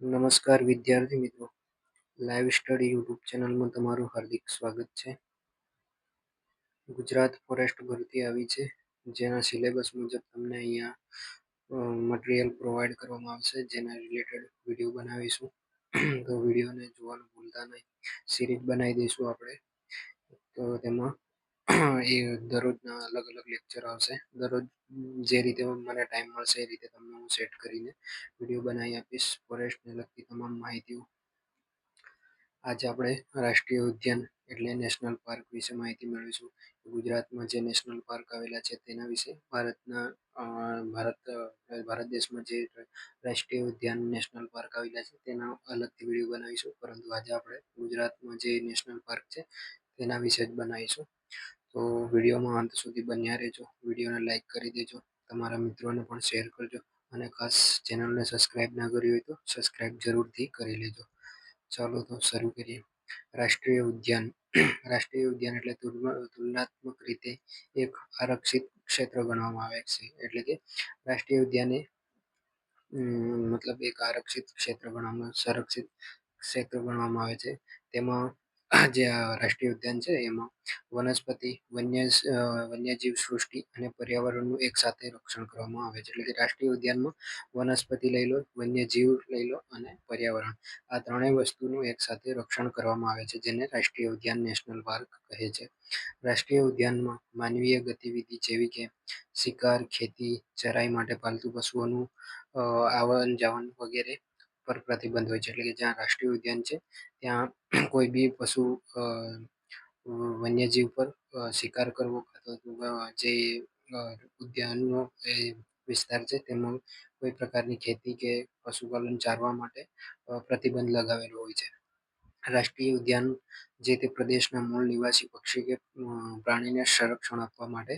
નમસ્કાર વિદ્યાર્થી મિત્રો. લાઈવ સ્ટડી યુટ્યુબ ચેનલમાં તમારું હાર્દિક સ્વાગત છે. ગુજરાત ફોરેસ્ટ ભરતી આવી છે. જેના સિલેબસ મુજબ તમને અહીંયા મટીરિયલ પ્રોવાઈડ કરવામાં આવશે. જેના રિલેટેડ વીડિયો બનાવીશું. તો વિડીયોને જોવાનું ભૂલતા નહીં. સિરીઝ બનાવી દઈશું આપણે. તો તેમાં એ દરરોજના અલગ અલગ લેક્ચર આવશે. દરરોજ જે રીતે મને ટાઈમ મળશે એ રીતે તમને હું સેટ કરીને વીડિયો બનાવી આપીશ. ફોરેસ્ટને લગતી તમામ માહિતીઓ. આજે આપણે રાષ્ટ્રીય ઉદ્યાન એટલે નેશનલ પાર્ક વિશે માહિતી મેળવીશું. ગુજરાતમાં જે નેશનલ પાર્ક આવેલા છે તેના વિશે ભારતના ભારત ભારત દેશમાં જે રાષ્ટ્રીય ઉદ્યાન નેશનલ પાર્ક આવેલા છે તેના અલગથી વીડિયો બનાવીશું. પરંતુ આજે આપણે ગુજરાતમાં જે નેશનલ પાર્ક છે તેના વિશે જ બનાવીશું. તો વિડીયોમાં અંત સુધી બન્યા રહેજો. વિડીયોને લાઇક કરી દેજો. તમારા મિત્રોને પણ શેર કરજો. અને ખાસ ચેનલને સબસ્ક્રાઇબ ના કરી હોય તો સબસ્ક્રાઇબ જરૂરથી કરી લેજો. ચાલો તો શરૂ કરીએ. રાષ્ટ્રીય ઉદ્યાન. રાષ્ટ્રીય ઉદ્યાન એટલે તુલનાત્મક રીતે એક આરક્ષિત ક્ષેત્ર ગણવામાં આવે છે. એટલે કે રાષ્ટ્રીય ઉદ્યાન એ મતલબ એક આરક્ષિત ક્ષેત્ર ગણવામાં, સંરક્ષિત ક્ષેત્ર ગણવામાં આવે છે. તેમાં જે રાષ્ટ્રીય ઉદ્યાન છે, એમાં વનસ્પતિ, વન્ય વન્યજીવ સૃષ્ટિ અને પર્યાવરણનું એક સાથે રક્ષણ કરવામાં આવે છે. એટલે કે રાષ્ટ્રીય ઉદ્યાનમાં વનસ્પતિ લઈ લો, વન્યજીવ લઈ લો અને પર્યાવરણ. આ ત્રણેય વસ્તુનું એક સાથે રક્ષણ કરવામાં આવે છે, જેને રાષ્ટ્રીય ઉદ્યાન નેશનલ પાર્ક કહે છે. રાષ્ટ્રીય ઉદ્યાનમાં માનવીય ગતિવિધિ જેવી કે શિકાર, ખેતી, ચરાઈ માટે પાલતુ પશુઓનું આવન જાવન વગેરે પર પ્રતિબંધ હોય છે. એટલે કે જ્યાં રાષ્ટ્રીય ઉદ્યાન છે, ત્યાં કોઈ બી પશુ વન્યજીવ પર શિકાર કરવો જે ઉદ્યાનનો એ વિસ્તાર છે, તેમાં કોઈ પ્રકારની ખેતી કે પશુપાલન ચારવા માટે પ્રતિબંધ લગાવેલો હોય છે. રાષ્ટ્રીય ઉદ્યાન જે તે પ્રદેશના મૂળ નિવાસી પક્ષી કે પ્રાણીને સંરક્ષણ આપવા માટે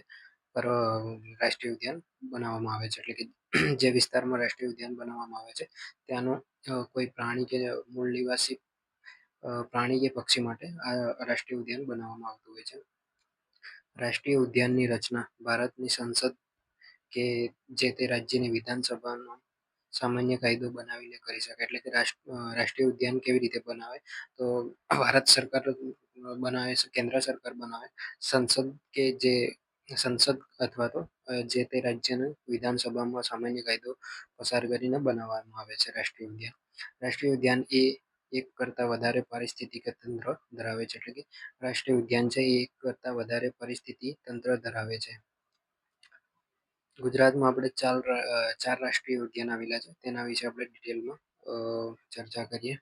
રાષ્ટ્રીય ઉદ્યાન બનાવવામાં આવે છે. એટલે કે જે વિસ્તારમાં રાષ્ટ્રીય ઉદ્યાન બનાવવામાં આવે છે, ત્યાંનો કોઈ પ્રાણી કે મૂળ નિવાસી પ્રાણી કે પક્ષી માટે આ રાષ્ટ્રીય ઉદ્યાન બનાવવામાં આવતું હોય છે. રાષ્ટ્રીય ઉદ્યાનની રચના ભારતની સંસદ કે જે તે રાજ્યની વિધાનસભાનો સામાન્ય કાયદો બનાવીને કરી શકે. એટલે કે રાષ્ટ્રીય ઉદ્યાન કેવી રીતે બનાવે? તો ભારત સરકાર બનાવે, કેન્દ્ર સરકાર બનાવે, સંસદ કે જે સંસદ અથવા તો જે તે રાજ્યના વિધાનસભામાં સામાન્ય કાયદો પસાર કરીને બનાવવામાં આવે છે રાષ્ટ્રીય ઉદ્યાન. રાષ્ટ્રીય ઉદ્યાન એ એક કરતાં વધારે પારિસ્થિતિક તંત્ર ધરાવે છે, એટલે કે રાષ્ટ્રીય ઉદ્યાન છે એ એક કરતાં વધારે પરિસ્થિતિ તંત્ર ધરાવે છે. ગુજરાતમાં આપણે ચાર ચાર રાષ્ટ્રીય ઉદ્યાન આવેલા છે, તેના વિશે આપણે ડિટેલમાં ચર્ચા કરીએ.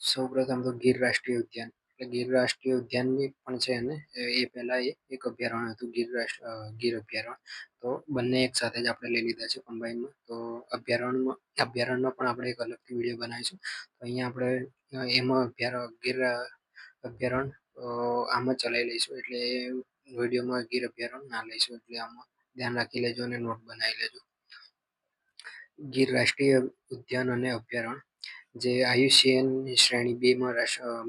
સૌપ્રથમ તો ગીર રાષ્ટ્રીય ઉદ્યાન. ગીર રાષ્ટ્રીય ઉદ્યાન પણ છે અને એ પહેલાં એ એક અભયારણ્ય હતું ગીર રાષ્ટ્ર ગીર અભયારણ્ય. તો બંને એક સાથે જ આપણે લઈ લીધા છે કમ્બાઈનમાં તો અભયારણ્યમાં અભયારણ્યમાં પણ આપણે એક અલગથી વીડિયો બનાવીશું. તો અહીંયા આપણે એમાં અભયારણ્ય ગીર અભયારણ્ય આમ ચલાવી લઈશું. એટલે વિડીયોમાં ગીર અભયારણ્ય ના લઈશું. એટલે આમાં ધ્યાન રાખી લેજો અને નોટ બનાવી લેજો. ગીર રાષ્ટ્રીય ઉદ્યાન અને અભયારણ્ય. જે આયુષ્યન શ્રેણી બેમાં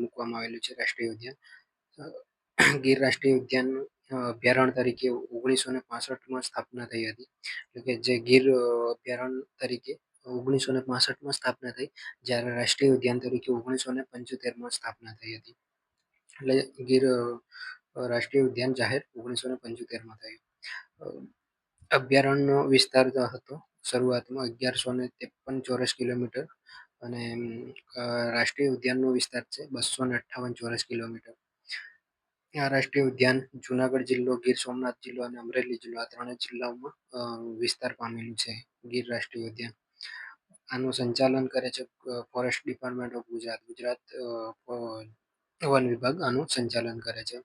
મૂકવામાં આવેલું છે રાષ્ટ્રીય ઉદ્યાન. ગીર રાષ્ટ્રીય ઉદ્યાન અભયારણ્ય તરીકે ઓગણીસો ને પાસઠમાં સ્થાપના થઈ હતી. એટલે કે જે ગીર અભયારણ્ય તરીકે ઓગણીસો ને પાસઠમાં સ્થાપના થઈ, જ્યારે રાષ્ટ્રીય ઉદ્યાન તરીકે ઓગણીસો ને પંચોતેરમાં સ્થાપના થઈ હતી. એટલે ગીર રાષ્ટ્રીય ઉદ્યાન જાહેર ઓગણીસો ને પંચોતેરમાં થયું. અભયારણ્યનો વિસ્તાર હતો, શરૂઆતમાં અગિયારસો ને ત્રેપન ચોરસ કિલોમીટર અને રાષ્ટ્રીય ઉદ્યાનનો વિસ્તાર છે, બસો ને અઠ્ઠાવન ચોરસ કિલોમીટર. આ રાષ્ટ્રીય ઉદ્યાન, જુનાગઢ જિલ્લો, ગીર સોમનાથ જિલ્લો અને અમરેલી જિલ્લો, આ ત્રણેય જિલ્લાઓમાં વિસ્તાર પામેલું છે, ગીર રાષ્ટ્રીય ઉદ્યાન. આનું સંચાલન કરે છે forest department of Gujarat Gujarat one વિભાગ, આનું સંચાલન કરે છે.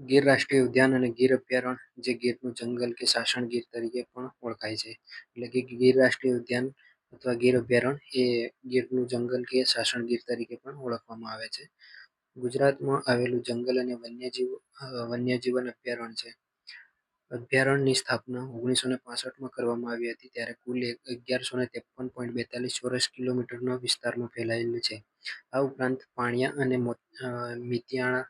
ગીર રાષ્ટ્રીય ઉદ્યાન અને ગીર અભયારણ્ય, જે ગીરનું જંગલ કે સાસણ ગીર તરીકે પણ ઓળખાય છે. એટલે કે ગીર રાષ્ટ્રીય ઉદ્યાન અથવા ગીર અભયારણ્ય એ ગીરનું જંગલ કે સાસણ ગીર તરીકે પણ ઓળખવામાં આવે છે. ગુજરાતમાં આવેલું જંગલ અને વન્યજીવ વન્યજીવન અભયારણ્ય છે. અભયારણ્યની સ્થાપના ઓગણીસો ને પાસઠમાં કરવામાં આવી હતી, ત્યારે કુલ અગિયારસો ને ત્રેપન પોઈન્ટ બેતાલીસ ચોરસ કિલોમીટરના વિસ્તારમાં ફેલાયેલું છે. આ ઉપરાંત પાણિયા અને મિતિયાણા,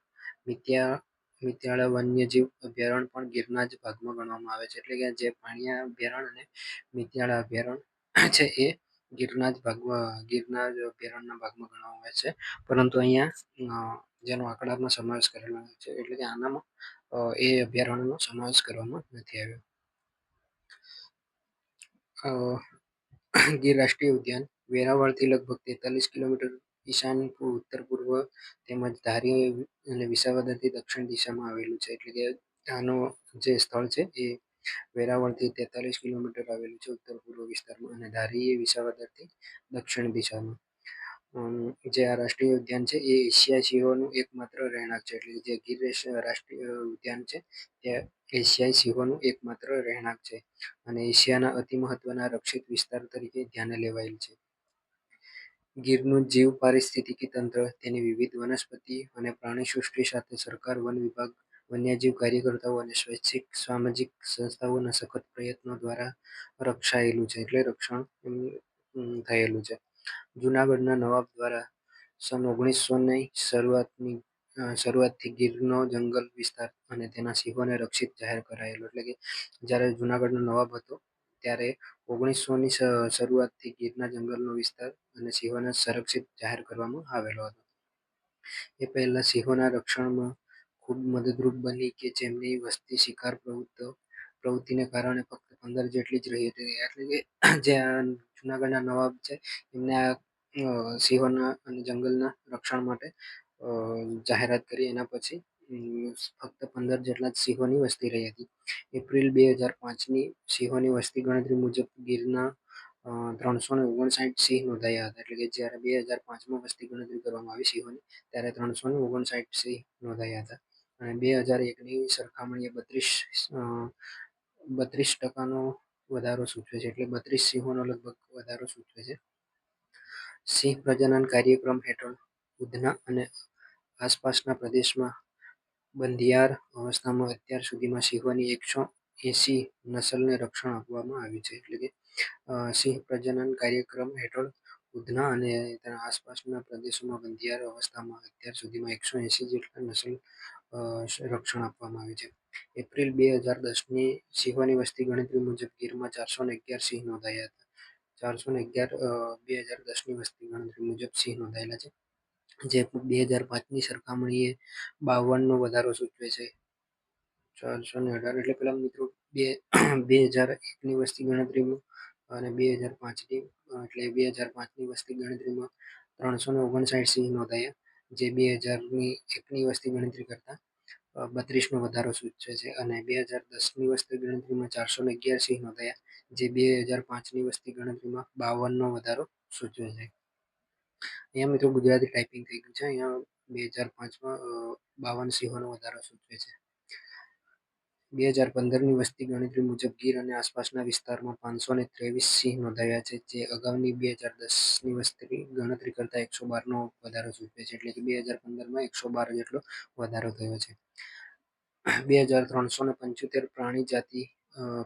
મિત્યા મિત્યાળા વન્યજીવ અભયારણ્ય પણ ગીરના જ ભાગમાં ગણવામાં આવે છે. એટલે કે જે પાણિયા અભયારણ્ય અને મિત્યાળા અભયારણ્ય છે એ ગીરના જ ભાગમાં ગીરના જ અભયારણ્યના ભાગમાં ગણવામાં આવે છે. પરંતુ અહીંયા જેનો આંકડામાં સમાવેશ કરેલો છે, એટલે કે આનામાં એ અભયારણ્યનો સમાવેશ કરવામાં નથી આવ્યો. ગીર રાષ્ટ્રીય ઉદ્યાન, વેરાવળથી લગભગ તેતાલીસ કિલોમીટર ઈશાન ઉત્તર, પૂર્વ તેમજ ધારી અને વિસાવદરથી દક્ષિણ દિશામાં આવેલું છે. એટલે કે આનો જે સ્થળ છે એ વેરાવળથી તેતાલીસ કિલોમીટર આવેલું છે ઉત્તર, પૂર્વ વિસ્તારમાં અને ધારી એ વિસાવદરથી દક્ષિણ દિશામાં. જે આ રાષ્ટ્રીય ઉદ્યાન છે એ એશિયા સિંહોનું એકમાત્ર રહેણાંક છે. એટલે જે ગીર રાષ્ટ્રીય ઉદ્યાન છે તે એશિયાઈ સિંહોનું એકમાત્ર રહેણાંક છે અને એશિયાના અતિ મહત્વના રક્ષિત વિસ્તાર તરીકે ધ્યાને લેવાયેલ છે. ગીરનું જીવ પારિસ્થિતિકી તંત્ર, તેની વિવિધ વનસ્પતિ અને પ્રાણી સૃષ્ટિ સાથે સરકાર, વન વિભાગ, વન્યજીવ કાર્યકર્તાઓ અને સ્વૈચ્છિક સામાજિક સંસ્થાઓના સખત પ્રયત્નો દ્વારા રક્ષાયેલું છે, એટલે રક્ષણ થયેલું છે. જુનાગઢના નવાબ દ્વારા સન ઓગણીસોની શરૂઆતની શરૂઆતથી ગીરનો જંગલ વિસ્તાર અને તેના સિંહોને રક્ષિત જાહેર કરાયેલો, એટલે કે જ્યારે જુનાગઢનો નવાબ હતો ત્યારે ઓગણીસોની શરૂઆતથી ગીરના જંગલનો વિસ્તાર અને સિંહોને સંરક્ષિત જાહેર કરવામાં આવેલો હતો. એ પહેલા સિંહોના રક્ષણમાં ખૂબ મદદરૂપ બની કે જેમની વસ્તી શિકાર પ્રવૃત્તિ, પ્રવૃત્તિને કારણે ફક્ત પંદર જેટલી જ રહી હતી. એટલે કે જે જુનાગઢના નવાબ છે, એમને આ સિંહોના અને જંગલના રક્ષણ માટે જાહેરાત કરી. એના પછી ફક્ત પંદર જેટલા જ સિંહોની વસ્તી રહી હતી. એપ્રિલ બે હજાર પાંચની સિંહોની વસ્તી ગણતરી મુજબ ગીરના ત્રણસો ને ઓગણસાઠ સિંહ નોંધાયા હતા. એટલે કે જ્યારે બે હજાર પાંચમાં વસ્તી ગણતરી કરવામાં આવી સિંહોની, ત્યારે ત્રણસો ને ઓગણસાઠ સિંહ નોંધાયા હતા. અને બે હજાર એકની સરખામણીએ બત્રીસ બત્રીસ ટકાનો વધારો સૂચવે છે. એટલે બત્રીસ સિંહોનો લગભગ વધારો સૂચવે છે. સિંહ પ્રજનન કાર્યક્રમ હેઠળ ઉધના અને આસપાસના પ્રદેશમાં બંધિયાર અવસ્થામાં અત્યાર સુધીમાં સિંહોની એકસો એસી નસલને રક્ષણ આપવામાં આવ્યું છે. એટલે કે સિંહ પ્રજનન કાર્યક્રમ હેઠળ ઉધના અને તેના આસપાસના પ્રદેશોમાં બંધિયાર અવસ્થામાં અત્યાર સુધીમાં એકસો એસી જેટલા નસલ રક્ષણ આપવામાં આવ્યું છે. એપ્રિલ બે હજાર દસની સિંહોની વસ્તી ગણતરી મુજબ ગીરમાં ચારસો ને અગિયાર સિંહ નોંધાયા હતા. ચારસો ને અગિયાર બે હજાર દસની વસ્તી ગણતરી મુજબ સિંહ નોંધાયેલા છે. જે બે હજાર પાંચની સરખામણીએ બાવનનો વધારો સૂચવે છે. ચારસો ને અઢાર એટલે પેલા મિત્રો બે બે હજાર એકની વસ્તી ગણતરીમાં અને બે હજાર પાંચની, એટલે બે હજાર પાંચની વસ્તી ગણતરીમાં ત્રણસો ને ઓગણસાઠ સિંહ નોંધાયા, જે બે હજારની એકની વસ્તી ગણતરી કરતાં બત્રીસનો વધારો સૂચવે છે અને બે હજાર દસની વસ્તી ગણતરીમાં ચારસો ને અગિયાર સિંહ નોંધાયા, જે બે હજાર પાંચની વસ્તી ગણતરીમાં બાવનનો વધારો સૂચવે છે. અહીંયા મિત્રો ગુજરાતી ટાઈપિંગ થઈ ગયું છે. અહીંયા બે હજાર પાંચમાં બાવન સિંહોનો વધારો સૂચવે છે. બે હજાર પંદરની વસ્તી ગણતરી મુજબ ગીર અને આસપાસના વિસ્તારમાં પાંચસો ને ત્રેવીસ સિંહ નોંધાયા છે, જે અગાઉની બે હજાર દસની વસ્તી ગણતરી કરતાં એકસો બારનો વધારો સૂચવે છે. એટલે કે બે હજાર પંદરમાં એકસો બાર જેટલો વધારો થયો છે. બે હજાર ત્રણસો ને પંચોતેર પ્રાણી જાતિ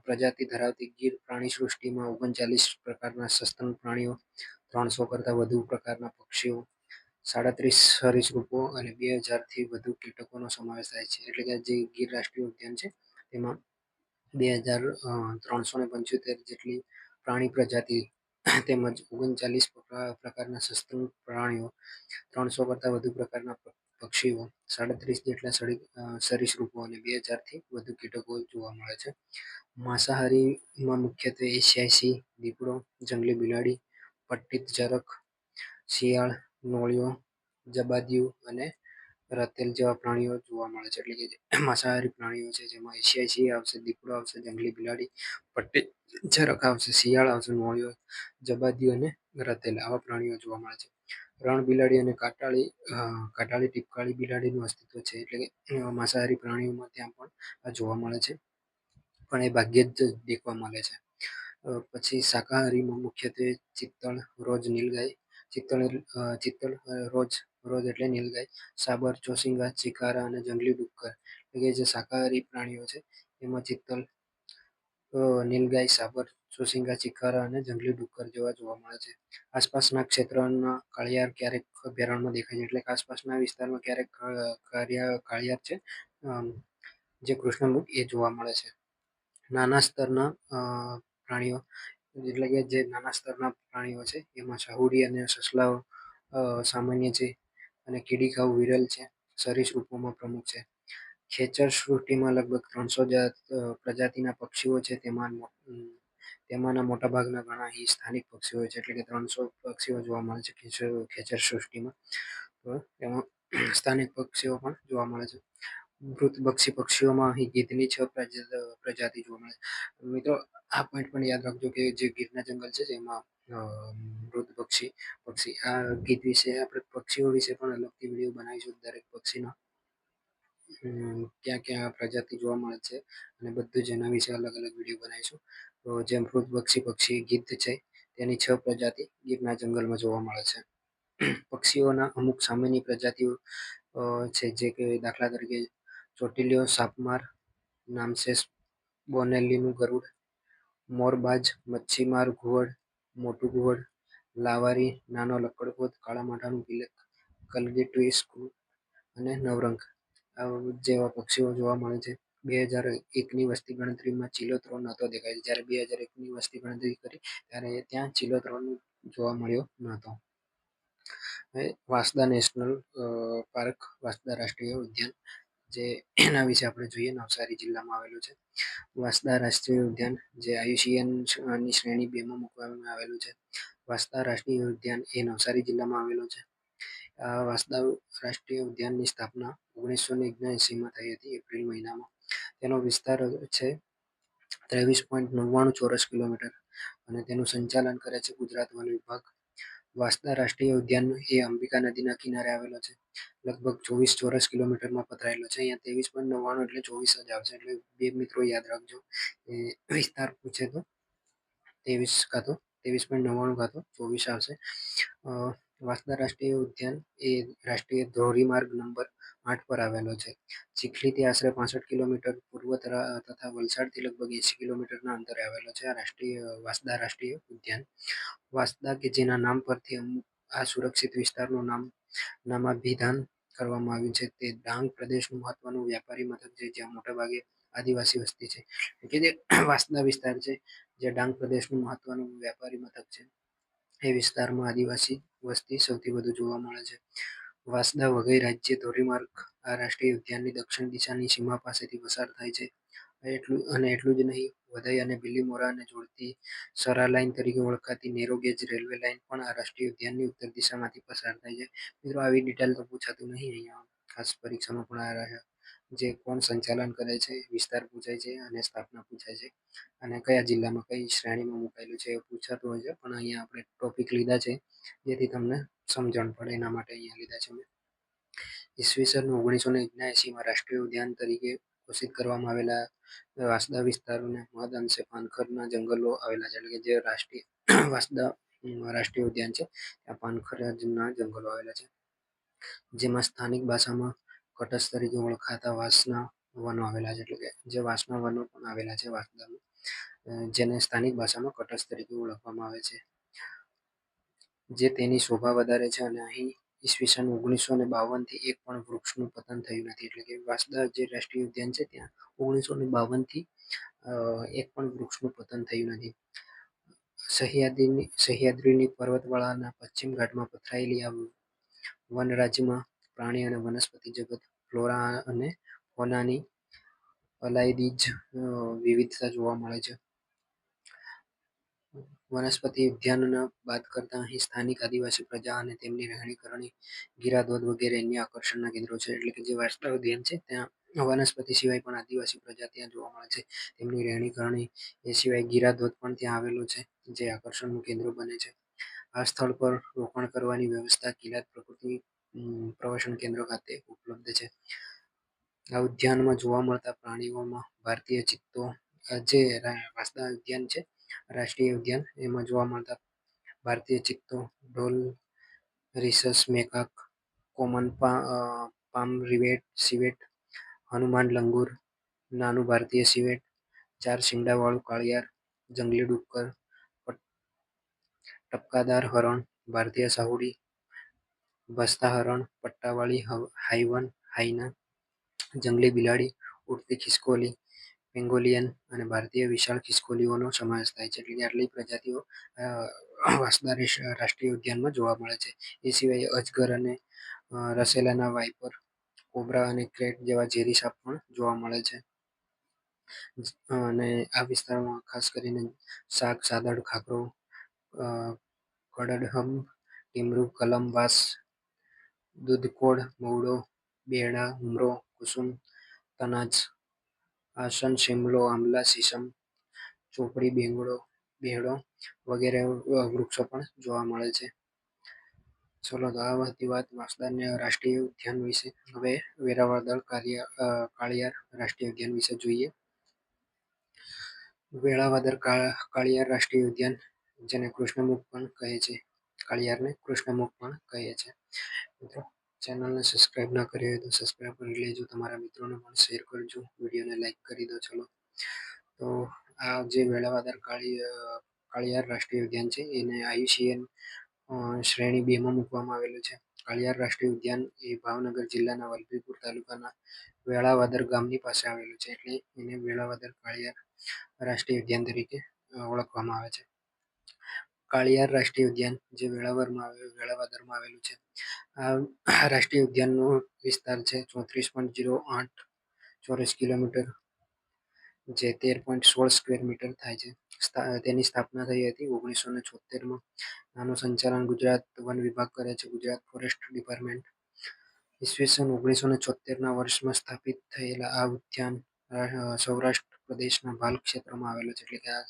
પ્રજાતિ ધરાવતી ગીર પ્રાણી સૃષ્ટિમાં ઓગણચાલીસ પ્રકારના સસ્તન પ્રાણીઓ ત્રણસો કરતાં વધુ પ્રકારના પક્ષીઓ, સાડત્રીસ સરીસૃપો અને બે હજારથી વધુ કીટકોનો સમાવેશ થાય છે. એટલે કે જે ગીર રાષ્ટ્રીય ઉદ્યાન છે, તેમાં બે હજાર ત્રણસો ને પંચોતેર જેટલી પ્રાણી પ્રજાતિ તેમજ ઓગણચાલીસ પ્રકારના સસ્તન પ્રાણીઓ, ત્રણસો કરતાં વધુ પ્રકારના પક્ષીઓ, સાડત્રીસ જેટલા સરીસૃપો અને બે હજારથી વધુ કીટકો જોવા મળે છે. માંસાહારીમાં મુખ્યત્વે એશિયાઈ સિંહ, દીપડો, જંગલી બિલાડી પટ્ટિત ઝરખ શિયાળ, નોળિયો, જબાદિયું અને રતેલ જેવા પ્રાણીઓ જોવા મળે છે. એટલે કે માંસાહારી પ્રાણીઓ છે, જેમાં એશિયાઈ સિંહ આવશે, દીપડો આવશે, જંગલી બિલાડી પટ્ટી ઝરખ આવશે, શિયાળ આવશે, નોળિયો, જબાદિયું અને રતેલ આવા પ્રાણીઓ જોવા મળે છે. રણ બિલાડી અને કાટાળી કાટાળી ટીપકાળી બિલાડીનું અસ્તિત્વ છે. એટલે કે માંસાહારી પ્રાણીઓમાં ત્યાં પણ જોવા મળે છે. પણ એ ભાગ્યે જ દેખવા મળે છે. પછી શાકાહારીમાં મુખ્યત્વે ચિત્તળ રોજ નીલગાય, ચિત્તળ ચિત્તળ રોજ રોજ એટલે નીલગાય, સાબર, ચોસિંગા ચિકારા અને જંગલી ડુક્કર એટલે કે જે શાકાહારી પ્રાણીઓ છે, એમાં ચિત્તળ નીલગાય, સાબર, ચોસિંગા ચિકારા અને જંગલી ડુક્કર જેવા જોવા મળે છે. આસપાસના ક્ષેત્રના કાળિયાર ક્યારેક અભયારણ્યમાં દેખાય છે એટલે કે આસપાસના વિસ્તારમાં ક્યારેક કાળિયાર છે જે કૃષ્ણમુખ એ જોવા મળે છે. નાના સ્તરના પ્રાણીઓ. એટલે કે જે નાના સ્તરના પ્રાણીઓ છે, એમાં ચહુડી અને સસલાઓ સામાન્ય છે અને કીડીખાઉ વિરલ છે સરીસૃપોમાં પ્રમુખ છે. ખેચર સૃષ્ટિમાં લગભગ ત્રણસો જાત પ્રજાતિના પક્ષીઓ છે, તેમાં તેમાંના મોટાભાગના ઘણા અહીં સ્થાનિક પક્ષીઓ છે, એટલે કે ત્રણસો પક્ષીઓ જોવા મળે છે ખેચર ખેચર સૃષ્ટિમાં. તો એમાં સ્થાનિક પક્ષીઓ પણ જોવા મળે છે. મૃતભક્ષી પક્ષીઓમાં અહીં ગીધની છ પ્રજાતિ જોવા મળે મિત્રો, આ પોઈન્ટ પણ યાદ રાખજો કે જે ગીરના જંગલ છે જેમાં મૃત પક્ષી પક્ષી, આ ગીત વિશે, આપણે પક્ષીઓ વિશે પણ અલગથી વીડિયો બનાવીશું દરેક પક્ષીનો. ક્યાં ક્યાં પ્રજાતિ જોવા મળે છે અને બધું જ એના વિશે અલગ અલગ વીડિયો બનાવીશું. તો જે મૃત પક્ષી પક્ષી ગીધ છે તેની છ પ્રજાતિ ગીરના જંગલમાં જોવા મળે છે. પક્ષીઓના અમુક સામાન્ય પ્રજાતિઓ છે જે કે દાખલા તરીકે ચોટીલીઓ સાપમાર, નામશેષ, બોનેલીનું ગરુડ, મોરબાજ, મચ્છીમાર ઘુવડ, મોટું ઘુવડ, લાવારી, નાનો લક્કડપોત કાળા માઠાનું પિલક કલગી અને નવરંગ જેવા પક્ષીઓ જોવા મળે છે. બે હજાર એકની વસ્તી ગણતરીમાં ચિલોત્રો નહોતો દેખાય. જ્યારે બે હજાર એકની વસ્તી ગણતરી કરી ત્યારે ત્યાં ચિલોત્રો જોવા મળ્યો નહોતો. વાંસદા નેશનલ પાર્ક, વાંસદા રાષ્ટ્રીય ઉદ્યાન જે એના વિશે આપણે જોઈએ, નવસારી જિલ્લામાં આવેલું છે. વાંસદા રાષ્ટ્રીય ઉદ્યાન, જે આયુસીએનની શ્રેણી બેમાં મૂકવામાં આવેલું છે. વાંસદા રાષ્ટ્રીય ઉદ્યાન એ નવસારી જિલ્લામાં આવેલું છે. વાંસદા રાષ્ટ્રીય ઉદ્યાનની સ્થાપના ઓગણીસો ને ઓગણએંસીમાં થઈ હતી, એપ્રિલ મહિનામાં. તેનો વિસ્તાર છે ત્રેવીસ પોઈન્ટ નવ્વાણું ચોરસ કિલોમીટર અને તેનું સંચાલન કરે છે ગુજરાત વન વિભાગ. વાંસદા રાષ્ટ્રીય ઉદ્યાન એ અંબિકા નદીના કિનારે આવેલો છે. લગભગ ચોવીસ ચોરસ કિલોમીટરમાં પથરાયેલો છે. અહીંયા ત્રેવીસ પોઈન્ટ નવ્વાણું એટલે ચોવીસ જ આવશે. એટલે બે મિત્રો યાદ રાખજો. એ વિસ્તાર પૂછે તો ત્રેવીસ કાં તો ત્રેવીસ પોઈન્ટ નવ્વાણું કાં તો ચોવીસ આવશે. વાંસદા રાષ્ટ્રીય ઉદ્યાન એ રાષ્ટ્રીય ધોરીમાર્ગ નંબર આઠ પર આવેલો છે. ચીખલીથી આશરે પાસઠ કિલોમીટર પૂર્વ તથા વલસાડથી લગભગ એંસી કિલોમીટરના અંતરે આવેલો છે આ રાષ્ટ્રીય, વાંસદા રાષ્ટ્રીય ઉદ્યાન. વાંસદા કે જેના નામ પરથી અમુક આ સુરક્ષિત વિસ્તારનું નામ, નામાભિધાન કરવામાં આવ્યું છે તે ડાંગ પ્રદેશનું મહત્વનું વ્યાપારી મથક છે જ્યાં મોટાભાગે આદિવાસી વસ્તી છે. કે જે વાંસદા વિસ્તાર છે જે ડાંગ પ્રદેશનું મહત્વનું વ્યાપારી મથક છે. એ વિસ્તારમાં આદિવાસી વસ્તી સૌથી વધુ જોવા મળે છે. વાંસદા વઘઈ રાજ્ય ધોરીમાર્ગ આ રાષ્ટ્રીય ઉદ્યાનની દક્ષિણ દિશાની સીમા પાસેથી પસાર થાય છે. એટલું અને એટલું જ નહીં, વધઈ અને બિલીમોરાને જોડતી સરા લાઇન તરીકે ઓળખાતી નેરો ગેજ રેલવે લાઇન પણ આ રાષ્ટ્રીય ઉદ્યાનની ઉત્તર દિશામાંથી પસાર થાય છે. મિત્રો, આવી ડિટેલ તો પૂછાતું નહીં અહીંયા. ખાસ પરીક્ષામાં પણ આ જે કોણ સંચાલન કરે છે, વિસ્તાર પૂછાય છે અને સ્થાપના પૂછાય છે. અને કયા જિલ્લામાં કઈ શ્રેણીમાં મુકાયેલું છે એ પૂછાતું હોય છે, પણ અહીંયા આપણે ટોપિક લીધા છે, જેથી તમને સમજણ પડે એના માટે અહીંયા લીધા છે મેં. ઈસવીસન ઓગણીસો ને ઓગણએંસીમાં રાષ્ટ્રીય ઉદ્યાન તરીકે ઘોષિત કરવામાં આવેલા વાંસદા વિસ્તારોને મહદ અંશે પાનખરના જંગલો આવેલા છે, એટલે કે જે રાષ્ટ્રીય વાંસદા રાષ્ટ્રીય ઉદ્યાન છે, ત્યાં પાનખરના જંગલો આવેલા છે. જેમાં સ્થાનિક ભાષામાં કટસ તરીકે ઓળખાતા વાંસના વનો આવેલા છે. એટલે કે જે વાંસના વનો પણ આવેલા છે વાંસદામાં જેને સ્થાનિક ભાષામાં કટસ તરીકે ઓળખવામાં આવે છે. જે તેની શોભા વધારે છે અને અહીં ઈસવીસન ઓગણીસો ને બાવનથી એક પણ વૃક્ષનું પતન થયું નથી. એટલે કે વાંસદા જે રાષ્ટ્રીય ઉદ્યાન છે ત્યાં ઓગણીસો ને બાવનથી એક પણ વૃક્ષનું પતન થયું નથી. સહ્યાદ્રીની સહ્યાદ્રીની પર્વતવાળાના પશ્ચિમ ઘાટમાં પથરાયેલી આ વન રાજ્યમાં પ્રાણી અને વનસ્પતિ જગત, ફ્લોરા અને ફોનાની અલાયદી જ વિવિધતા જોવા મળે છે. વનસ્પતિ ઉદ્યાનના બાદ કરતાં અહીં સ્થાનિક આદિવાસી પ્રજા અને તેમની રહેણી કરણી ગીરાધોધ વગેરે અન્ય આકર્ષણના કેન્દ્રો છે. એટલે કે જે વાસ્તવ ઉદ્યાન છે, ત્યાં વનસ્પતિ સિવાય પણ આદિવાસી પ્રજા ત્યાં જોવા મળે છે. તેમની રહેણી કરણી એ સિવાય ગીરાધોધ પણ ત્યાં આવેલો છે, જે આકર્ષણનું કેન્દ્ર બને છે. આ સ્થળ પર રોકાણ કરવાની વ્યવસ્થા કિલાત પ્રકૃતિ પ્રવાસન કેન્દ્ર ખાતે ઉપલબ્ધ છે. આ ઉદ્યાનમાં જોવા મળતા પ્રાણીઓમાં ભારતીય ચિત્તો જે વાંસદા ઉદ્યાન છે, રાષ્ટ્રીય ઉદ્યાન. એમાં જોવા મળતા ભારતીય ચિત્તો ઢોલ rhesus, macaque, common palm civet, civet, Hanuman langur, નાનું ભારતીય સિવેટ, ચાર શિંગડાવાળું કાળિયાર, જંગલી ડુક્કર ટપકાદાર હરણ, ભારતીય સાહુડી ભસ્તા હરણ પટ્ટાવાળી હાઈવન, હાઈના, જંગલી બિલાડી, ઉડતી ખિસકોલી, પેંગોલિયન અને ભારતીય વિશાળ ખિસકોલીઓનો સમાવેશ થાય છે. એટલે આટલી પ્રજાતિઓ વાંસદા રાષ્ટ્રીય ઉદ્યાનમાં જોવા મળે છે. એ સિવાય અજગર અને રસેલાના વાઇપર, કોબરા અને ક્રેટ જેવા ઝેરી સાપ પણ જોવા મળે છે. અને આ વિસ્તારમાં ખાસ કરીને શાક, સાદડ, ખાખરો કડડહમ ટીમરૂ, કલમ, વાંસ દૂધકોડ મવડો બેડા ઉમરો, કુસુમ, તનાજ, આસન, શિમલો આમલા સીસમ ચોપડી, બેંગડો, બેહડો વગેરે વૃક્ષો પણ જોવા મળે છે. ચલો તો આ હતી વાત વાંસદાના રાષ્ટ્રીય ઉદ્યાન વિશે. હવે વેરાવળ કાર્ય કાળિયાર રાષ્ટ્રીય ઉદ્યાન વિશે જોઈએ. વેળાવદર કાળિયાર રાષ્ટ્રીય ઉદ્યાન જેને કૃષ્ણમુખ પણ કહે છે. કાળિયારને કૃષ્ણમુખ પણ કહે છે. મિત્રો ચેનલને સબસ્ક્રાઈબ ના કરી હોય તો સબસ્ક્રાઈબ કરી લેજો. તમારા મિત્રોને પણ શેર કરજો. વિડીયોને લાઈક કરી દો. ચલો. તો આ જે વેળાવાદર કાળી કાળિયાર રાષ્ટ્રીય ઉદ્યાન છે, એને આયુષીએન શ્રેણી બેમાં મૂકવામાં આવેલું છે. કાળિયાર રાષ્ટ્રીય ઉદ્યાન એ ભાવનગર જિલ્લાના વલભીપુર તાલુકાના વેળાવાદર ગામની પાસે આવેલું છે. એટલે એને વેળાવાદર કાળિયાર રાષ્ટ્રીય ઉદ્યાન તરીકે ઓળખવામાં આવે છે. કાળિયાર રાષ્ટ્રીય ઉદ્યાન જે વેળાવરમાં વેળાવદરમાં આવેલું છે. આ રાષ્ટ્રીય ઉદ્યાનનો વિસ્તાર છે ચોત્રીસ પોઈન્ટ જીરો આઠ ચોરસ કિલોમીટર, જે તેર પોઈન્ટ સોળ સ્ક્વેર મીટર થાય છે. તેની સ્થાપના થઈ હતી ઓગણીસો ને છોતેરમાં આનું સંચાલન ગુજરાત વન વિભાગ કરે છે, ગુજરાત ફોરેસ્ટ ડિપાર્ટમેન્ટ. ઈસવીસન ઓગણીસો ને છોતેરના વર્ષમાં સ્થાપિત થયેલા આ ઉદ્યાન સૌરાષ્ટ્ર પ્રદેશના ભાલ ક્ષેત્રમાં આવેલો છે, એટલે કે આ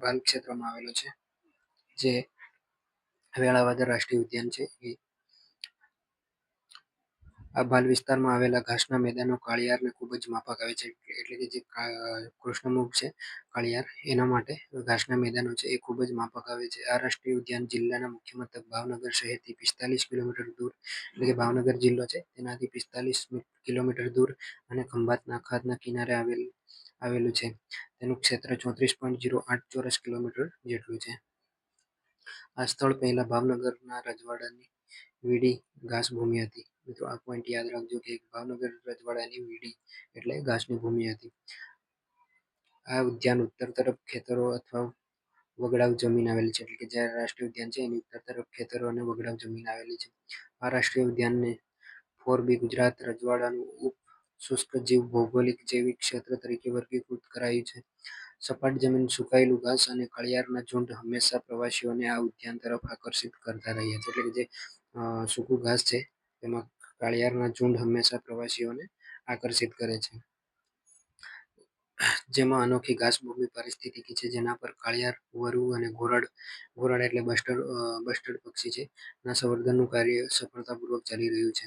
ભાલ ક્ષેત્રમાં આવેલો છે, જે વેળાવદર રાષ્ટ્રીય ઉદ્યાન છે. આ ભાલ વિસ્તારમાં આવેલા ઘાસના મેદાનો કાળિયારને ખૂબ જ માફક આવે છે. એટલે કે જે કૃષ્ણમુખ છે, કાળિયાર, એના માટે ઘાસના મેદાનો છે, એ ખૂબ જ માફક આવે છે. આ રાષ્ટ્રીય ઉદ્યાન જિલ્લાના મુખ્ય મથક ભાવનગર શહેરથી પિસ્તાલીસ કિલોમીટર દૂર, એટલે કે ભાવનગર જિલ્લો છે, તેનાથી પિસ્તાલીસ કિલોમીટર દૂર અને ખંભાતના અખાતના કિનારે આવેલ આવેલું છે. તેનું ક્ષેત્ર ચોત્રીસ પોઈન્ટ જીરો આઠ ચોરસ કિલોમીટર જેટલું છે. આ સ્થળ પહેલા ભાવનગરના રજવાડાની વીડી ઘાસભૂમિ હતી. મિત્રો, આ પોઈન્ટ યાદ રાખજો કે ભાવનગર રજવાડાની વીડી એટલે ઘાસની ભૂમિ હતી. આ ઉદ્યાન ઉત્તર તરફ ખેતરો અથવા વગડાવ જમીન આવેલી છે. એટલે કે જ્યાં રાષ્ટ્રીય ઉદ્યાન છે, એની ઉત્તર તરફ ખેતરો અને વગડાવ જમીન આવેલી છે. આ રાષ્ટ્રીય ઉદ્યાનને ફોર બી ગુજરાત રજવાડાનું ઉપ શુષ્ક જીવ ભૌગોલિક જૈવિક ક્ષેત્ર તરીકે વર્ગીકૃત કરાયું છે. સપાટ જમીન સુકાયેલું ઘાસ અને કળિયારના ઝુંડ હંમેશા પ્રવાસીઓને આ ઉદ્યાન તરફ આકર્ષિત કરતા રહ્યા છે. એટલે કે જે સૂકું ઘાસ છે, તેમાં કાળિયારના ઝુંડ હંમેશા પ્રવાસીઓને આકર્ષિત કરે છે. જેમાં અનોખી ઘાસભૂમિ પરિસ્થિતિ છે, જેના પર કાળિયાર, વરુ અને ઘોરડ ઘોરડ એટલે બસ્ટર્ડ બસ્ટર્ડ પક્ષી છે. ના સંવર્ધનનું કાર્ય સફળતાપૂર્વક ચાલી રહ્યું છે.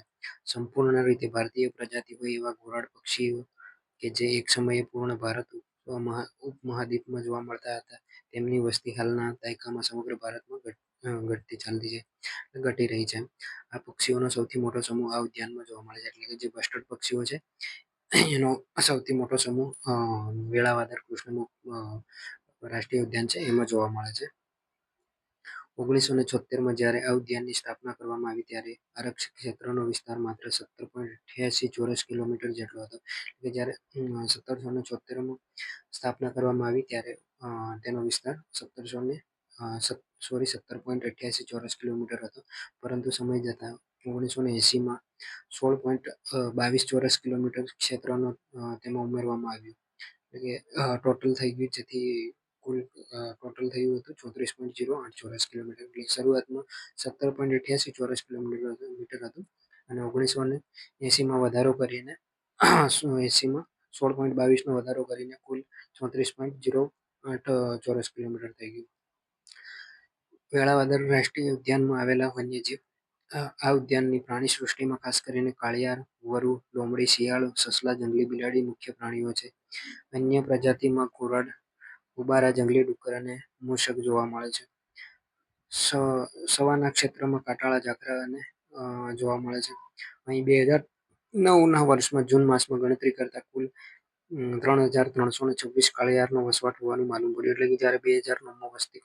સંપૂર્ણ રીતે ભારતીય પ્રજાતિ હોય એવા ઘોરાડ પક્ષીઓ કે જે એક સમયે પૂર્ણ ભારત ઉપમહાદ્વીપમાં જોવા મળતા હતા, તેમની વસ્તી હાલના દાયકામાં સમગ્ર ભારતમાં ઘટતી ચાલતી છે ઘટી રહી છે. આ પક્ષીઓનો સૌથી મોટો સમૂહ આ ઉદ્યાનમાં જોવા મળે છે, એટલે કે જે બસ્ટર્ડ પક્ષીઓ છે એનો સૌથી મોટો સમૂહ વેળાવાદર કૃષ્ણનું રાષ્ટ્રીય ઉદ્યાન છે. એમાં જોવા મળે છે. ઓગણીસો ને છોતેરમાં જ્યારે આ ઉદ્યાનની સ્થાપના કરવામાં આવી ત્યારે આરક્ષિત ક્ષેત્રનો વિસ્તાર માત્ર સત્તર પોઈન્ટ અઠ્યાસી ચોરસ કિલોમીટર જેટલો હતો. કે જ્યારે સત્તરસો ને છોતેરમાં સ્થાપના કરવામાં આવી ત્યારે તેનો વિસ્તાર સત્તરસો ને સોરી સત્તર પોઈન્ટ અઠ્યાસી ચોરસ કિલોમીટર હતો. પરંતુ સમય જતાં ઓગણીસો ને એંસીમાં સોળ પોઈન્ટ બાવીસ ચોરસ કિલોમીટર ક્ષેત્રનો તેમાં ઉમેરવામાં આવ્યું. એટલે કે ટોટલ થઈ ગયું, જેથી કુલ ટોટલ થયું હતું ચોત્રીસ પોઈન્ટ જીરો આઠ ચોરસ કિલોમીટર. એટલે શરૂઆતમાં સત્તર પોઈન્ટ અઠ્યાસી ચોરસ કિલોમીટર મીટર હતું. અને ઓગણીસો ને એંસીમાં વધારો કરીને એંસીમાં સોળ પોઈન્ટ બાવીસનો વધારો કરીને કુલ ચોત્રીસ પોઈન્ટ જીરો આઠ ચોરસ કિલોમીટર થઈ ગયું. વેળાવદર રાષ્ટ્રીય ઉદ્યાનમાં આવેલા વન્યજીવ આ ઉદ્યાનની પ્રાણી સૃષ્ટિમાં ખાસ કરીને કાળિયાર, વરુ લોમડી શિયાળો, સસલા, જંગલી બિલાડી મુખ્ય પ્રાણીઓ છે. અન્ય પ્રજાતિમાં ઘોરાડ ઉબારા, જંગલી ડુક્કર અને મૂષક જોવા મળે છે. સવાના ક્ષેત્રમાં કાટાળા જાકરા અને જોવા મળે છે. અહીં બે હજાર નવના વર્ષમાં જૂન માસમાં ગણતરી કરતા કુલ ત્રણ હજાર ત્રણસો ને છવ્વીસ કાળિયારનો વસવાટ હોવાનું માલુમ પડ્યું એટલે કે જ્યારે બે હજાર નવમાં વસ્તી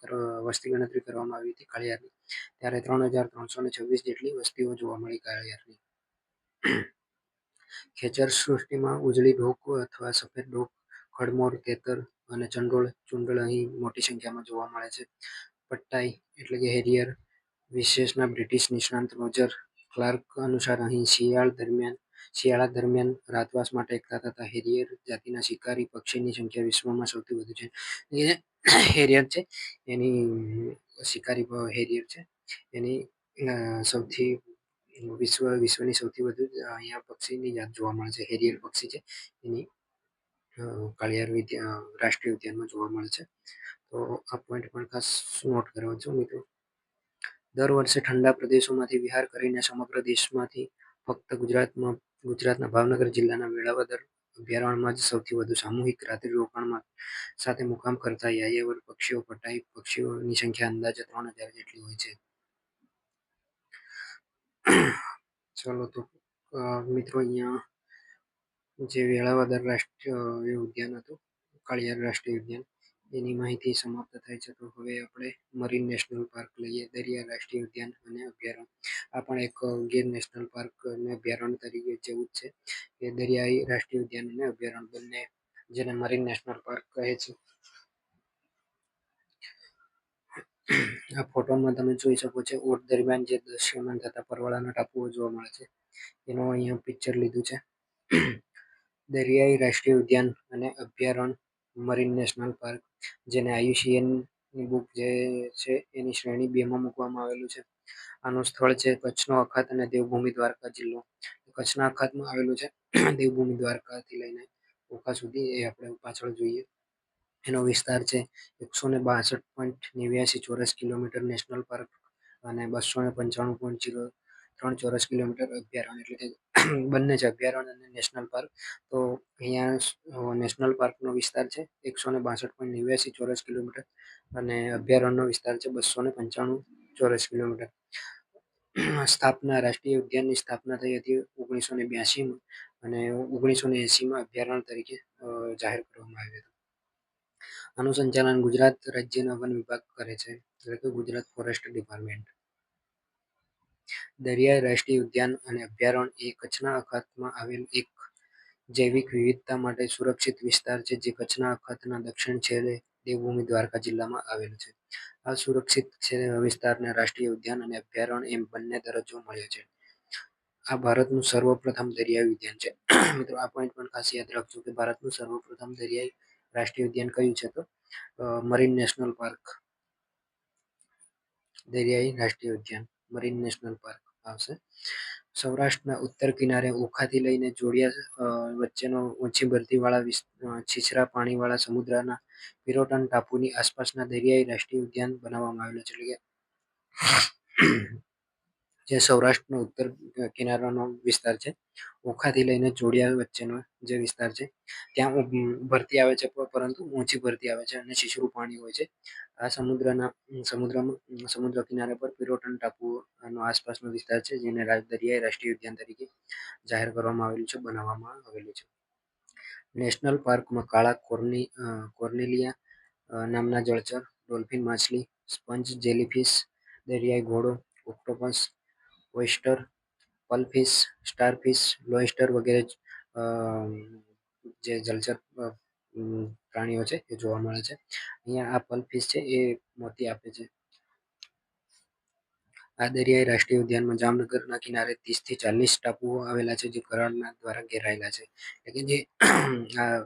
વસ્તી ગણતરી કરવામાં આવી હતી કાળિયારની ત્યારે ત્રણ હજાર ત્રણસો ને છવ્વીસ જેટલી વસ્તીઓ જોવા મળી કાળિયારની ખેચર સૃષ્ટિમાં ઉજળી ઢોક અથવા સફેદ ઢોક ખડમોર, તેતર અને ચંડોળ ચુંડળ અહીં મોટી સંખ્યામાં જોવા મળે છે. પટ્ટાઈ એટલે કે હેરિયર વિશેષના બ્રિટિશ નિષ્ણાંત રોજર ક્લાર્ક અનુસાર અહીં શિયાળ દરમિયાન શિયાળા દરમિયાન રાતવાસ માટે એકઠા થતા હેરિયર જાતિના શિકારી પક્ષીની સંખ્યા વિશ્વમાં સૌથી વધુ છે. હેરિયર છે, એની શિકારી હેરિયર છે, એની સૌથી વિશ્વ, વિશ્વની સૌથી વધુ અહીંયા પક્ષીની જાત જોવા મળે છે, હેરિયર પક્ષી છે, એની કાળિયાર રાષ્ટ્રીય ઉદ્યાનમાં જોવા મળે છે તો આ પોઈન્ટ પણ ખાસ નોટ કરવા છો મિત્રો દર વર્ષે ઠંડા પ્રદેશોમાંથી વિહાર કરીને સમગ્ર દેશમાંથી ફક્ત ગુજરાતમાં ગુજરાતના ભાવનગર જિલ્લાના વેળાવદર અભયારણ્યમાં જ સૌથી વધુ સામૂહિક રાત્રિ રોકાણમાં સાથે મુકામ કરતા યાયાવર પક્ષીઓ, પટાઈ પક્ષીઓની સંખ્યા અંદાજે ત્રણ હજાર જેટલી હોય છે. ચલો તો મિત્રો અહીંયા જે વેળાવદર રાષ્ટ્રીય ઉદ્યાન હતું, કાળિયાર રાષ્ટ્રીય ઉદ્યાન એની માહિતી સમાપ્ત થાય છે. તો હવે આપણે મરીન નેશનલ પાર્ક લઈએ. દરિયા રાષ્ટ્રીય ઉદ્યાન અને અભયારણ્ય. આ પણ એક ગીર નેશનલ પાર્ક અને અભયારણ્ય તરીકે જેવું જ છે. કે દરિયાઈ રાષ્ટ્રીય ઉદ્યાન અને અભયારણ્ય બંને, જેને મરીન નેશનલ પાર્ક કહે છે. આ ફોટોમાં તમે જોઈ શકો છો, ઓટ દરમિયાન જે દ્રશ્યમાન થતા પરવાળાના ટાપુઓ જોવા મળે છે. એનું અહીંયા પિક્ચર લીધું છે. દરિયાઈ રાષ્ટ્રીય ઉદ્યાન અને અભયારણ્ય મરીન નેશનલ પાર્ક, જેને આયુસીએનની બુક જે છે, એની શ્રેણી બેમાં મૂકવામાં આવેલું છે. આનું સ્થળ છે કચ્છનો અખાત અને દેવભૂમિ દ્વારકા જિલ્લો. કચ્છના અખાતમાં આવેલું છે દેવભૂમિ દ્વારકાથી લઈને ઓખા સુધી એ આપણે પાછળ જોઈએ. એનો વિસ્તાર છે એકસો ને બાસઠ પોઈન્ટ નેવ્યાસી ચોરસ કિલોમીટર નેશનલ પાર્ક અને બસો ને પંચાણું પોઈન્ટ જીરો ત્રણ ચોરસ કિલોમીટર અભયારણ્ય એટલે કે બંને છે અભયારણ્ય અને નેશનલ પાર્ક તો અહીંયા નેશનલ પાર્કનો વિસ્તાર છે, એકસો ને બાસઠ પોઈન્ટ નેવ્યાસી ચોરસ કિલોમીટર અને અભયારણ્યનો વિસ્તાર છે બસો ને પંચાણું ચોરસ કિલોમીટર. સ્થાપના, રાષ્ટ્રીય ઉદ્યાનની સ્થાપના થઈ હતી ઓગણીસો ને બ્યાસીમાં અને ઓગણીસો ને એંસીમાં અભયારણ્ય તરીકે જાહેર કરવામાં આવ્યું હતું. આનું સંચાલન ગુજરાત રાજ્યના વન વિભાગ કરે છે, એટલે કે ગુજરાત ફોરેસ્ટ ડિપાર્ટમેન્ટ દરિયાઈ રાષ્ટ્રીય ઉદ્યાન અને અભયારણ્ય એ કચ્છના અખાતમાં આવેલ એક જૈવિક વિવિધતા માટે સુરક્ષિત વિસ્તાર છે, જે કચ્છના અખાતના દક્ષિણ છેડે દેવભૂમિ દ્વારકા જિલ્લામાં આવેલ છે. આ સુરક્ષિત વિસ્તારને રાષ્ટ્રીય ઉદ્યાન અને અભયારણ્ય એમ બંને દરજ્જો મળ્યો છે. આ ભારતનું સર્વપ્રથમ દરિયાઈ ઉદ્યાન છે. મિત્રો, આ પોઈન્ટ પણ ખાસ યાદ રાખજો કે ભારતનું સર્વપ્રથમ દરિયાઈ રાષ્ટ્રીય ઉદ્યાન કયું છે તો? મરીન નેશનલ પાર્ક દરિયાઈ રાષ્ટ્રીય ઉદ્યાન. મરીન નેશનલ પાર્ક આવશે. સૌરાષ્ટ્રના ઉત્તર કિનારે ઓખાથી લઈને જોડિયા વચ્ચેનો ઓછી ભરતીવાળા છીછરા પાણીવાળા સમુદ્રના પિરોટન ટાપુની આસપાસના દરિયાઈ રાષ્ટ્રીય ઉદ્યાન બનાવવામાં આવેલું છે. એટલે કે જે સૌરાષ્ટ્રનો ઉત્તર કિનારાનો વિસ્તાર છે, ઓખાથી લઈને જોડિયા વચ્ચેનો જે વિસ્તાર છે, ત્યાં ભરતી આવે છે પરંતુ ઊંચી ભરતી આવે છે અને શીશરું પાણી હોય છે. આ સમુદ્રના, સમુદ્રમાં, સમુદ્ર કિનારા પર પિરોટન ટાપુનો આસપાસનો વિસ્તાર છે, જેને દરિયાઈ રાષ્ટ્રીય ઉદ્યાન તરીકે જાહેર કરવામાં આવેલું છે, બનાવવામાં આવેલું છે. નેશનલ પાર્કમાં કાળા કોર્ની કોર્નેલિયા નામના જળચર, ડોલ્ફિન માછલી, સ્પંજ, જેલીફિશ, દરિયાઈ ઘોડો, ઓક્ટોપસ ઓયસ્ટર પલફિશ સ્ટારફિશ લોયસ્ટર વગેરે જે જલચર પ્રાણીઓ છે, એ જોવા મળે છે. અહીંયા આ પલફિશ છે, એ મોતી આપે છે. આ દરિયાઈ રાષ્ટ્રીય ઉદ્યાનમાં જામનગરના કિનારે ત્રીસથી ચાલીસ ટાપુઓ આવેલા છે, જે કરારના દ્વારા ઘેરાયેલા છે. એટલે કે જે, આ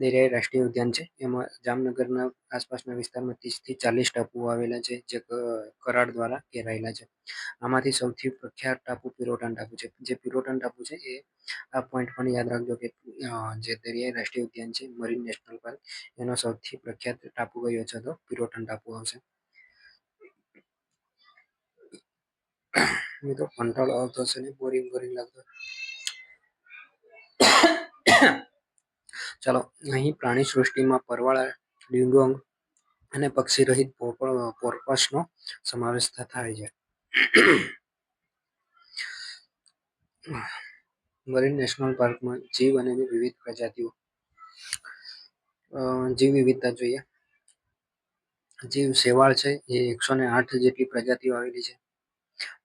દરિયાઈ રાષ્ટ્રીય ઉદ્યાન છે. એમાં જામનગરના આસપાસના વિસ્તારમાં ત્રીસથી ચાલીસ ટાપુઓ આવેલા છે, જે કરાડ દ્વારા ઘેરાયેલા છે. આમાંથી સૌથી પ્રખ્યાત ટાપુ પિરોટન ટાપુ છે. જે પિરોટન ટાપુ છે, એ આ પોઈન્ટ પણ યાદ રાખજો કે જે દરિયાઈ રાષ્ટ્રીય ઉદ્યાન છે, મરીન નેશનલ પાર્ક, એનો સૌથી પ્રખ્યાત ટાપુ કયો છે તો પિરોટન ટાપુ આવશે. કંટાળો આવતો હશે ને? બોરિંગ બોરિંગ લાગતો ચાલો, અહીં પ્રાણી સૃષ્ટિમાં પરવાળા, ડિંગોંગ અને પક્ષી રહિત પોર્પસનો સમાવેશ થાય છે. મરીન નેશનલ પાર્કમાં જીવ અને વિવિધ પ્રજાતિઓ જીવ વિવિધતા જોઈએ. જીવ શેવાળ છે એ એકસો ને આઠ જેટલી પ્રજાતિઓ આવેલી છે.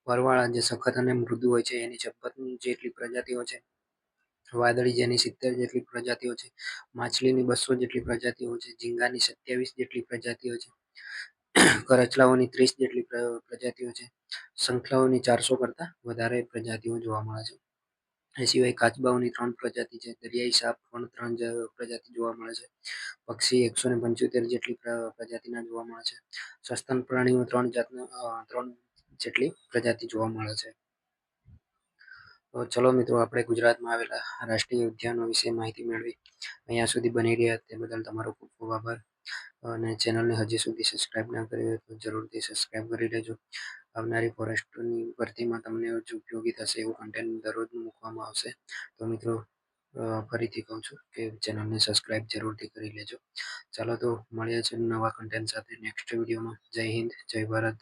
પરવાળા જે સખત અને મૃદુ હોય છે, એની છપ્પન જેટલી પ્રજાતિઓ છે. વાદળી જેની સિત્તેર જેટલી પ્રજાતિઓ છે, માછલીની બસો જેટલી પ્રજાતિઓ છે, ઝીંગાની સત્યાવીસ જેટલી પ્રજાતિઓ છે, કરચલાઓની ત્રીસ જેટલી પ્રજાતિઓ છે શંખલાઓની ચારસો કરતાં વધારે પ્રજાતિઓ જોવા મળે છે. એ સિવાય કાચબાઓની ત્રણ પ્રજાતિ છે, દરિયાઈ સાપ પણ ત્રણ પ્રજાતિ જોવા મળે છે, પક્ષી એકસો ને પંચોતેર જેટલી પ્રજાતિના જોવા મળે છે સસ્તન પ્રાણીઓ ત્રણ જાતના ત્રણ જેટલી પ્રજાતિ જોવા મળે છે. તો ચલો મિત્રો, આપણે ગુજરાતમાં આવેલા રાષ્ટ્રીય ઉદ્યાનો વિશે માહિતી મેળવી. અહીંયા સુધી બની રહ્યા તે બદલ તમારો ખૂબ ખૂબ આભાર. અને ચેનલને હજી સુધી સબસ્ક્રાઈબ ના કરી હોય તો જરૂરથી સબસ્ક્રાઈબ કરી લેજો. આવનારી ફોરેસ્ટની ભરતીમાં તમને ઉપયોગી થશે એવું કન્ટેન્ટ દરરોજ મૂકવામાં આવશે. તો મિત્રો ફરીથી કહું છું કે ચેનલને સબસ્ક્રાઈબ જરૂરથી કરી લેજો. ચાલો તો મળીએ છીએ નવા કન્ટેન્ટ સાથે નેક્સ્ટ વિડીયોમાં જય હિન્દ, જય ભારત.